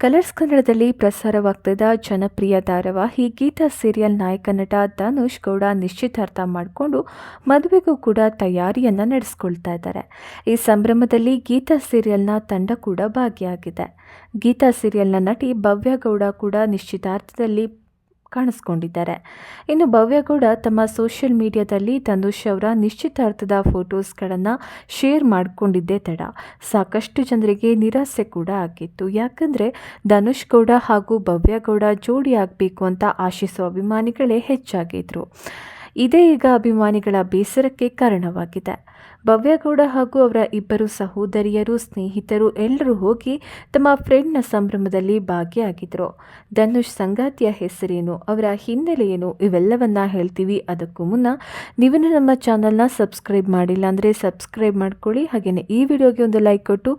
Colours ಕನ್ನಡದಲ್ಲಿ ಪ್ರಸಾರವಾಗ್ತಿದ್ದ ಜನಪ್ರಿಯ ಧಾರಾವಾಹಿ ಗೀತಾ ಸೀರಿಯಲ್ ನಾಯಕ ನಟ ಧನುಷ್ ಗೌಡ ನಿಶ್ಚಿತಾರ್ಥ ಮಾಡಿಕೊಂಡು ಮದುವೆಗೂ ಕೂಡ ತಯಾರಿಯನ್ನು ನಡೆಸ್ಕೊಳ್ತಾ ಇದ್ದಾರೆ. ಈ ಸಂಭ್ರಮದಲ್ಲಿ ಗೀತಾ ಸೀರಿಯಲ್ನ ತಂಡ ಕೂಡ ಭಾಗಿಯಾಗಿದೆ. ಗೀತಾ ಸೀರಿಯಲ್ನ ನಟಿ ಭವ್ಯ ಗೌಡ ಕೂಡ ನಿಶ್ಚಿತಾರ್ಥದಲ್ಲಿ ಕಾಣಿಸ್ಕೊಂಡಿದ್ದಾರೆ. ಇನ್ನು ಭವ್ಯಗೌಡ ತಮ್ಮ ಸೋಷಿಯಲ್ ಮೀಡಿಯಾದಲ್ಲಿ ಧನುಷ್ ಅವರ ನಿಶ್ಚಿತಾರ್ಥದ ಫೋಟೋಸ್ಗಳನ್ನು ಶೇರ್ ಮಾಡಿಕೊಂಡಿದ್ದೇ ತಡ. ಸಾಕಷ್ಟು ಜನರಿಗೆ ನಿರಾಸೆ ಕೂಡ ಆಗಿತ್ತು. ಯಾಕಂದರೆ ಧನುಷ್ ಗೌಡ ಹಾಗೂ ಭವ್ಯ ಗೌಡ ಜೋಡಿ ಆಗಬೇಕು ಅಂತ ಆಶಿಸುವ ಅಭಿಮಾನಿಗಳೇ ಹೆಚ್ಚಾಗಿದ್ರು. ಇದೇ ಈಗ ಅಭಿಮಾನಿಗಳ ಬೇಸರಕ್ಕೆ ಕಾರಣವಾಗಿದೆ. ಭವ್ಯಗೌಡ ಹಾಗೂ ಅವರ ಇಬ್ಬರು ಸಹೋದರಿಯರು, ಸ್ನೇಹಿತರು ಎಲ್ಲರೂ ಹೋಗಿ ತಮ್ಮ ಫ್ರೆಂಡ್ನ ಸಂಭ್ರಮದಲ್ಲಿ ಭಾಗಿಯಾಗಿದ್ದರು ಧನುಷ್ ಸಂಗಾತಿಯ ಹೆಸರೇನು, ಅವರ ಹಿನ್ನೆಲೆಯೇನು ಇವೆಲ್ಲವನ್ನ ಹೇಳ್ತೀವಿ. ಅದಕ್ಕೂ ಮುನ್ನ ನೀವು ನಮ್ಮ ಚಾನಲ್ನ ಸಬ್ಸ್ಕ್ರೈಬ್ ಮಾಡಿಲ್ಲ ಅಂದರೆ ಸಬ್ಸ್ಕ್ರೈಬ್ ಮಾಡ್ಕೊಳ್ಳಿ. ಹಾಗೆಯೇ ಈ ವಿಡಿಯೋಗೆ ಒಂದು ಲೈಕ್ ಕೊಟ್ಟು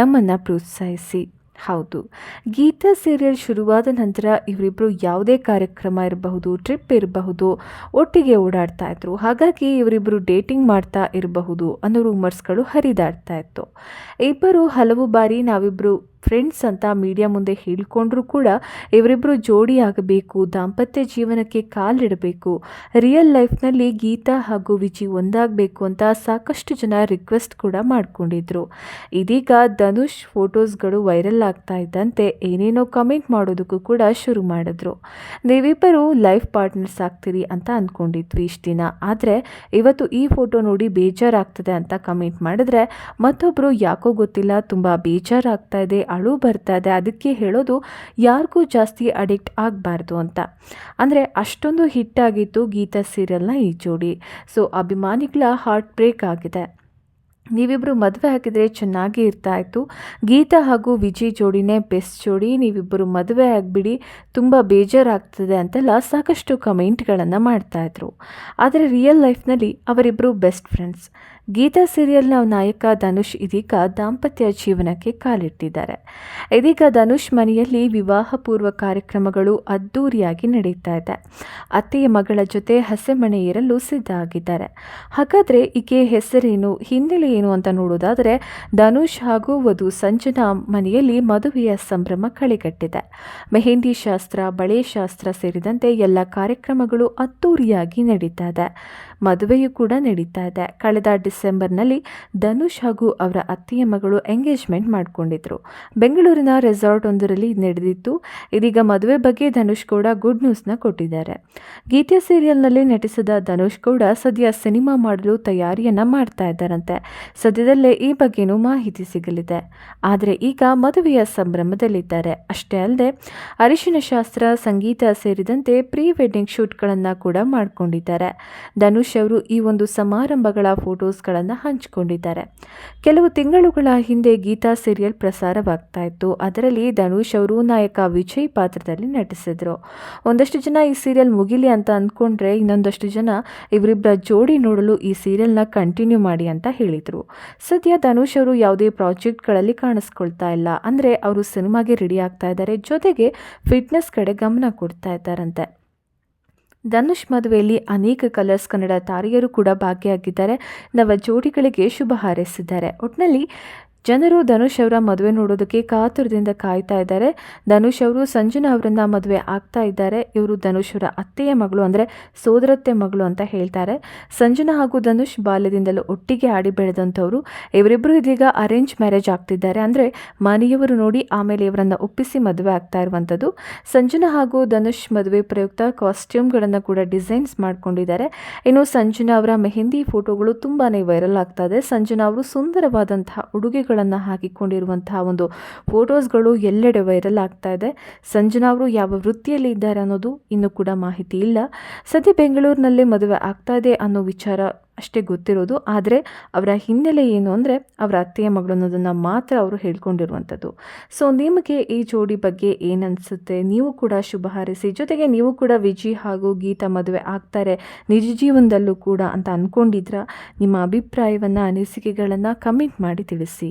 ನಮ್ಮನ್ನು ಪ್ರೋತ್ಸಾಹಿಸಿ. ಹೌದು. ಗೀತಾ ಸೀರಿಯಲ್ ಶುರುವಾದ ನಂತರ ಇವರಿಬ್ಬರು ಯಾವುದೇ ಕಾರ್ಯಕ್ರಮ ಇರಬಹುದು ಟ್ರಿಪ್ ಇರಬಹುದು, ಒಟ್ಟಿಗೆ ಓಡಾಡ್ತಾ ಇದ್ರು. ಹಾಗಾಗಿ ಇವರಿಬ್ಬರು ಡೇಟಿಂಗ್ ಮಾಡ್ತಾ ಇರಬಹುದು ಅನ್ನೋ ರೂಮರ್ಸ್ಗಳು ಹರಿದಾಡ್ತಾ ಇತ್ತು. ಇಬ್ಬರು ಹಲವು ಬಾರಿ ನಾವಿಬ್ಬರು ಫ್ರೆಂಡ್ಸ್ ಅಂತ ಮೀಡಿಯಾ ಮುಂದೆ ಹೇಳಿಕೊಂಡ್ರೂ ಕೂಡ ಇವರಿಬ್ಬರು ಜೋಡಿ ಆಗಬೇಕು, ದಾಂಪತ್ಯ ಜೀವನಕ್ಕೆ ಕಾಲಿಡಬೇಕು ರಿಯಲ್ ಲೈಫ್ನಲ್ಲಿ ಗೀತಾ ಹಾಗೂ ವಿಜಿ ಒಂದಾಗಬೇಕು ಅಂತ ಸಾಕಷ್ಟು ಜನ ರಿಕ್ವೆಸ್ಟ್ ಕೂಡ ಮಾಡಿಕೊಂಡಿದ್ರು. ಇದೀಗ ಧನುಷ್ ಫೋಟೋಸ್ಗಳು ವೈರಲ್ ಆಗ್ತಾ ಇದ್ದಂತೆ ಏನೇನೋ ಕಮೆಂಟ್ ಮಾಡೋದಕ್ಕೂ ಕೂಡ ಶುರು ಮಾಡಿದ್ರು. ನೀವಿಬ್ಬರು ಲೈಫ್ ಪಾರ್ಟ್ನರ್ಸ್ ಆಗ್ತೀರಿ ಅಂತ ಅಂದ್ಕೊಂಡಿದ್ವಿ ಇಷ್ಟು ದಿನ. ಆದರೆ ಇವತ್ತು ಈ ಫೋಟೋ ನೋಡಿ ಬೇಜಾರಾಗ್ತದೆ ಅಂತ ಕಮೆಂಟ್ ಮಾಡಿದ್ರೆ ಮತ್ತೊಬ್ಬರು ಯಾಕೋ ಗೊತ್ತಿಲ್ಲ, ತುಂಬ ಬೇಜಾರಾಗ್ತಾ ಇದೆ ಅಳು ಬರ್ತಾ ಇದೆ ಅದಕ್ಕೆ ಹೇಳೋದು ಯಾರಿಗೂ ಜಾಸ್ತಿ ಅಡಿಕ್ಟ್ ಆಗಬಾರ್ದು ಅಂತ. ಅಂದರೆ ಅಷ್ಟೊಂದು ಹಿಟ್ಟಾಗಿತ್ತು ಗೀತಾ ಸೀರಿಯಲ್ನ ಈ ಜೋಡಿ. ಸೊ ಅಭಿಮಾನಿಗಳ ಹಾರ್ಟ್ ಬ್ರೇಕ್ ಆಗಿದೆ. ನೀವಿಬ್ಬರು ಮದುವೆ ಆಗಿದ್ರೆ ಚೆನ್ನಾಗಿ ಇರ್ತಾ ಇತ್ತು. ಗೀತಾ ಹಾಗೂ ವಿಜಯ್ ಜೋಡಿನೇ ಬೆಸ್ಟ್ ಜೋಡಿ. ನೀವಿಬ್ಬರು ಮದುವೆ ಆಗಿಬಿಡಿ, ತುಂಬ ಬೇಜಾರಾಗ್ತದೆ ಅಂತೆಲ್ಲ ಸಾಕಷ್ಟು ಕಮೆಂಟ್ಗಳನ್ನು ಮಾಡ್ತಾಯಿದ್ರು ಆದರೆ ರಿಯಲ್ ಲೈಫ್ನಲ್ಲಿ ಅವರಿಬ್ಬರು ಬೆಸ್ಟ್ ಫ್ರೆಂಡ್ಸ್ ಗೀತಾ ಸೀರಿಯಲ್ನ ನಾಯಕ ಧನುಷ್ ಇದೀಗ ದಾಂಪತ್ಯ ಜೀವನಕ್ಕೆ ಕಾಲಿಟ್ಟಿದ್ದಾರೆ. ಇದೀಗ ಧನುಷ್ ಮನೆಯಲ್ಲಿ ವಿವಾಹ ಪೂರ್ವ ಕಾರ್ಯಕ್ರಮಗಳು ಅದ್ದೂರಿಯಾಗಿ ನಡೀತಾ ಇದೆ. ಅತ್ತೆಯ ಮಗಳ ಜೊತೆ ಹಸೆಮಣೆ ಏರಲು ಸಿದ್ಧ ಆಗಿದ್ದಾರೆ. ಹಾಗಾದರೆ ಈಕೆ ಹೆಸರೇನು, ಹಿನ್ನೆಲೆ ಏನು ಅಂತ ನೋಡೋದಾದರೆ ಧನುಷ್ ಹಾಗೂ ವಧು ಸಂಜನಾ ಮನೆಯಲ್ಲಿ ಮದುವೆಯ ಸಂಭ್ರಮ ಕಳೆಗಟ್ಟಿದೆ. ಮೆಹಂದಿ ಶಾಸ್ತ್ರ, ಬಳೆ ಶಾಸ್ತ್ರ ಸೇರಿದಂತೆ ಎಲ್ಲ ಕಾರ್ಯಕ್ರಮಗಳು ಅದ್ದೂರಿಯಾಗಿ ನಡೀತಾ ಇದೆ. ಮದುವೆಯೂ ಕೂಡ ನಡೀತಾ ಇದೆ. ಕಳೆದ ಡಿಸೆಂಬರ್ನಲ್ಲಿ ಧನುಷ್ ಹಾಗೂ ಅವರ ಅತ್ತೆಯ ಮಗಳು ಎಂಗೇಜ್ಮೆಂಟ್ ಮಾಡಿಕೊಂಡಿದ್ರು. ಬೆಂಗಳೂರಿನ ರೆಸಾರ್ಟ್ ಒಂದರಲ್ಲಿ ನಡೆದಿತ್ತು ಇದೀಗ ಮದುವೆ ಬಗ್ಗೆ ಧನುಷ್ ಕೂಡ ಗುಡ್ ನ್ಯೂಸ್ನ ಕೊಟ್ಟಿದ್ದಾರೆ. ಗೀತೆ ಸೀರಿಯಲ್ನಲ್ಲಿ ನಟಿಸಿದ ಧನುಷ್ ಗೌಡ ಸದ್ಯ ಸಿನಿಮಾ ಮಾಡಲು ತಯಾರಿಯನ್ನ ಮಾಡ್ತಾ ಇದ್ದಾರಂತೆ. ಸದ್ಯದಲ್ಲೇ ಈ ಬಗ್ಗೆನೂ ಮಾಹಿತಿ ಸಿಗಲಿದೆ. ಆದರೆ ಈಗ ಮದುವೆಯ ಸಂಭ್ರಮದಲ್ಲಿದ್ದಾರೆ. ಅಷ್ಟೇ ಅಲ್ಲದೆ, ಅರಿಶಿನ ಶಾಸ್ತ್ರ, ಸಂಗೀತ ಸೇರಿದಂತೆ ಪ್ರೀ ವೆಡ್ಡಿಂಗ್ ಶೂಟ್ಗಳನ್ನು ಕೂಡ ಮಾಡಿಕೊಂಡಿದ್ದಾರೆ. ಧನುಷ್ ಅವರು ಈ ಒಂದು ಸಮಾರಂಭಗಳ ಫೋಟೋಸ್ಗಳನ್ನು ಹಂಚಿಕೊಂಡಿದ್ದಾರೆ. ಕೆಲವು ತಿಂಗಳುಗಳ ಹಿಂದೆ ಗೀತಾ ಸೀರಿಯಲ್ ಪ್ರಸಾರವಾಗ್ತಾ ಇತ್ತು. ಅದರಲ್ಲಿ ಧನುಷ್ ಅವರು ನಾಯಕ ವಿಜಯ್ ಪಾತ್ರದಲ್ಲಿ ನಟಿಸಿದ್ರು. ಒಂದಷ್ಟು ಜನ ಈ ಸೀರಿಯಲ್ ಮುಗಿಲಿ ಅಂತ ಅಂದ್ಕೊಂಡ್ರೆ ಇನ್ನೊಂದಷ್ಟು ಜನ ಇವರಿಬ್ಬರ ಜೋಡಿ ನೋಡಲು ಈ ಸೀರಿಯಲ್ನ ಕಂಟಿನ್ಯೂ ಮಾಡಿ ಅಂತ ಹೇಳಿದರು. ಸದ್ಯ ಧನುಷ್ ಅವರು ಯಾವುದೇ ಪ್ರಾಜೆಕ್ಟ್ಗಳಲ್ಲಿ ಕಾಣಿಸ್ಕೊಳ್ತಾ ಇಲ್ಲ. ಅಂದರೆ ಅವರು ಸಿನಿಮಾಗೆ ರೆಡಿ ಆಗ್ತಾ ಇದ್ದಾರೆ. ಜೊತೆಗೆ ಫಿಟ್ನೆಸ್ ಕಡೆ ಗಮನ ಕೊಡ್ತಾ ಇದ್ದಾರಂತೆ. ಧನುಷ್ ಮದುವೆಯಲ್ಲಿ ಅನೇಕ ಕಲರ್ಸ್ ಕನ್ನಡ ತಾರೆಯರು ಕೂಡ ಭಾಗಿಯಾಗಿದ್ದಾರೆ. ನವ ಜೋಡಿಗಳಿಗೆ ಶುಭ ಹಾರೈಸಿದ್ದಾರೆ. ಒಟ್ಟಿನಲ್ಲಿ ಜನರು ಧನುಷ್ ಅವರ ಮದುವೆ ನೋಡೋದಕ್ಕೆ ಕಾತುರದಿಂದ ಕಾಯ್ತಾ ಇದ್ದಾರೆ. ಧನುಷ್ ಅವರು ಸಂಜನಾ ಅವರನ್ನ ಮದುವೆ ಆಗ್ತಾ ಇದ್ದಾರೆ. ಇವರು ಧನುಷ್ ಅವರ ಅತ್ತೆಯ ಮಗಳು, ಅಂದರೆ ಸೋದರತ್ತೆ ಮಗಳು ಅಂತ ಹೇಳ್ತಾರೆ. ಸಂಜನಾ ಹಾಗೂ ಧನುಷ್ ಬಾಲ್ಯದಿಂದಲೂ ಒಟ್ಟಿಗೆ ಆಡಿ ಬೆಳೆದಂಥವ್ರು. ಇವರಿಬ್ಬರು ಇದೀಗ ಅರೇಂಜ್ ಮ್ಯಾರೇಜ್ ಆಗ್ತಿದ್ದಾರೆ. ಅಂದರೆ ಮನೆಯವರು ನೋಡಿ ಆಮೇಲೆ ಇವರನ್ನು ಒಪ್ಪಿಸಿ ಮದುವೆ ಆಗ್ತಾ ಇರುವಂಥದ್ದು. ಸಂಜನಾ ಹಾಗೂ ಧನುಷ್ ಮದುವೆ ಪ್ರಯುಕ್ತ ಕಾಸ್ಟ್ಯೂಮ್ಗಳನ್ನು ಕೂಡ ಡಿಸೈನ್ಸ್ ಮಾಡ್ಕೊಂಡಿದ್ದಾರೆ. ಇನ್ನು ಸಂಜನಾ ಅವರ ಮೆಹಂದಿ ಫೋಟೋಗಳು ತುಂಬಾ ವೈರಲ್ ಆಗ್ತಾ ಇದೆ. ಸಂಜನಾ ಅವರು ಸುಂದರವಾದಂತಹ ಉಡುಗೆಗಳು ಗಳನ್ನು ಹಾಕಿಕೊಂಡಿರುವಂತಹ ಒಂದು ಫೋಟೋಸ್ಗಳು ಎಲ್ಲೆಡೆ ವೈರಲ್ ಆಗ್ತಾ ಇದೆ. ಸಂಜನಾ ಅವರು ಯಾವ ವೃತ್ತಿಯಲ್ಲಿ ಇದ್ದಾರೆ ಅನ್ನೋದು ಇನ್ನೂ ಕೂಡ ಮಾಹಿತಿ ಇಲ್ಲ. ಸದ್ಯ ಬೆಂಗಳೂರಿನಲ್ಲೇ ಮದುವೆ ಆಗ್ತಾ ಇದೆ ಅನ್ನೋ ವಿಚಾರ ಅಷ್ಟೇ ಗೊತ್ತಿರೋದು. ಆದರೆ ಅವರ ಹಿನ್ನೆಲೆ ಏನು ಅಂದರೆ ಅವರ ಅತ್ತೆಯ ಮಗಳು ಅನ್ನೋದನ್ನು ಮಾತ್ರ ಅವರು ಹೇಳ್ಕೊಂಡಿರುವಂಥದ್ದು. ಸೊ ನಿಮಗೆ ಈ ಜೋಡಿ ಬಗ್ಗೆ ಏನನ್ಸುತ್ತೆ? ನೀವು ಕೂಡ ಶುಭ ಹಾರೈಸಿ. ಜೊತೆಗೆ ನೀವು ಕೂಡ ವಿಜಿ ಹಾಗೂ ಗೀತಾ ಮದುವೆ ಆಗ್ತಾರೆ, ನಿಜ ಜೀವನದಲ್ಲೂ ಕೂಡ ಅಂತ ಅಂದ್ಕೊಂಡಿದ್ರ ನಿಮ್ಮ ಅಭಿಪ್ರಾಯವನ್ನು, ಅನಿಸಿಕೆಗಳನ್ನು ಕಮೆಂಟ್ ಮಾಡಿ ತಿಳಿಸಿ.